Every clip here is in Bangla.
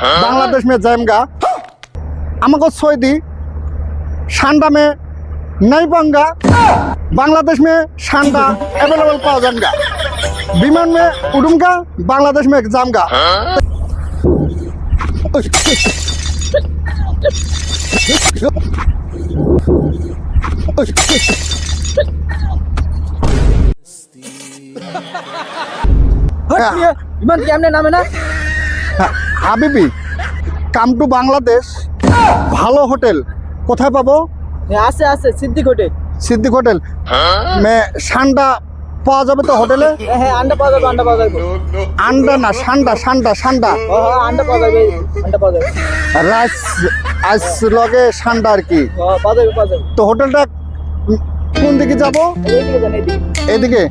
হ্যাঁ? বাংলাদেশ মে জায়গা আমাকে সৌদি সান্ডা মে নাই পাঙ্গা বাংলাদেশ মে সান্ডা অ্যাভেলেবল পাওয়া যানগা বিমান মে উডুমগা বাংলাদেশ মে জামগা। Oh, shit. বিমান কি এমনি নামে না? হাবিবি কাম টু বাংলাদেশ ভালো হোটেল কোথায় পাবো? এ, আছে আছে সিদ্দিক হোটেল। সিদ্দিক হোটেল। মে সান্ডা পাওয়া যাবে তো হোটেলে? হ্যাঁ আন্ডা পাওয়া যাবে আন্ডা পাওয়া যাবে। আন্ডা না সান্ডা সান্ডা সান্ডা। হ্যাঁ আন্ডা পাওয়া যাবে আন্ডা পাওয়া যাবে। রাইস আইস লগে সান্ডা আর কি। পাওয়া যাবে পাওয়া যাবে। তো হোটেলটা কোন দিকে যাব? এদিকে?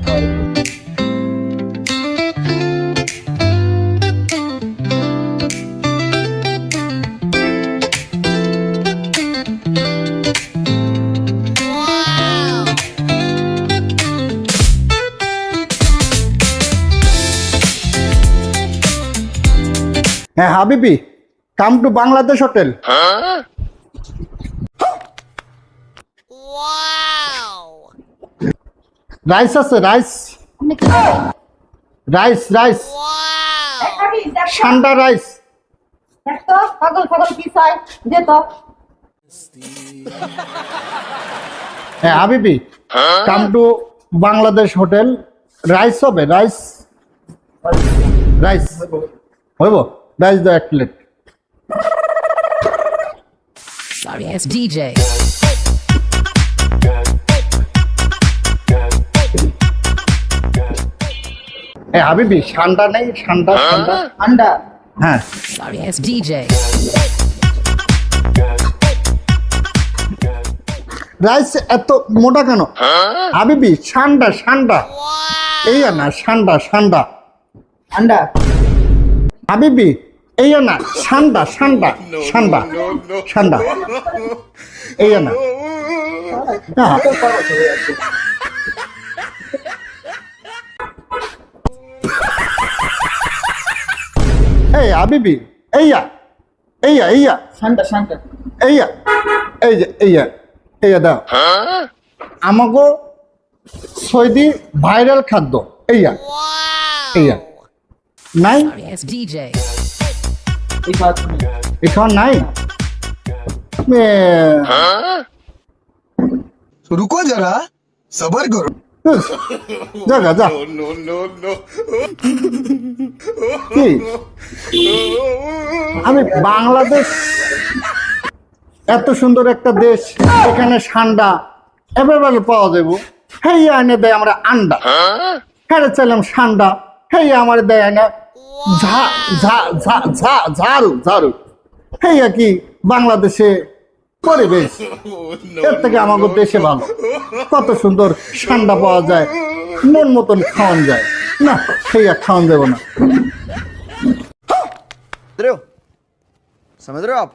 হ্যাঁ হাবিবি come to Bangladesh hotel rice আছে রাইস রাইস রাইস ঠান্ডা রাইস হ্যাঁ হাবিবি come to Bangladesh hotel rice হবে রাইস রাইস হইব। রাইস দাও এক প্লেট Sorry ass DJ. হ্যাঁ হাবিবি ঠান্ডা নেই? ঠান্ডা ঠান্ডা? আন্ডা হ্যাঁ। Sorry ass DJ. রাইস এত মোটা কেন? হাবিবি ঠান্ডা ঠান্ডা। এই না ঠান্ডা ঠান্ডা। আন্ডা হাবিবি এই না ঠান্ডা ঠান্ডা ঠান্ডা ঠান্ডা এই না। হ্যাঁ। এই হাবিবি এইয়া এইয়া এইয়া। শান্তা শান্তা এইয়া এই যে এইয়া এইয়া দাও। আমাকে সৌদি ভাইরাল খাদ্য এইয়া এইয়া। নাই? এখন নাই? রুকো যারা করো আমি বাংলাদেশ এত সুন্দর একটা দেশ এখানে সান্ডা অ্যাভেলেবল পাওয়া যাব হেই আইনে দেয় আমরা আন্ডা। হ্যাঁ চাইলাম সান্ডা হেই আমার দেয় না। ঝাড়ু ঝাড়ু হেই আর কি বাংলাদেশে পরিবেশ এর থেকে আমাদের দেশে ভালো কত সুন্দর ঠান্ডা পাওয়া যায় মন মতন খাওয়ান যায় না সেই আর খাওয়ান যাবো না रहे हो समझ रहे हो आप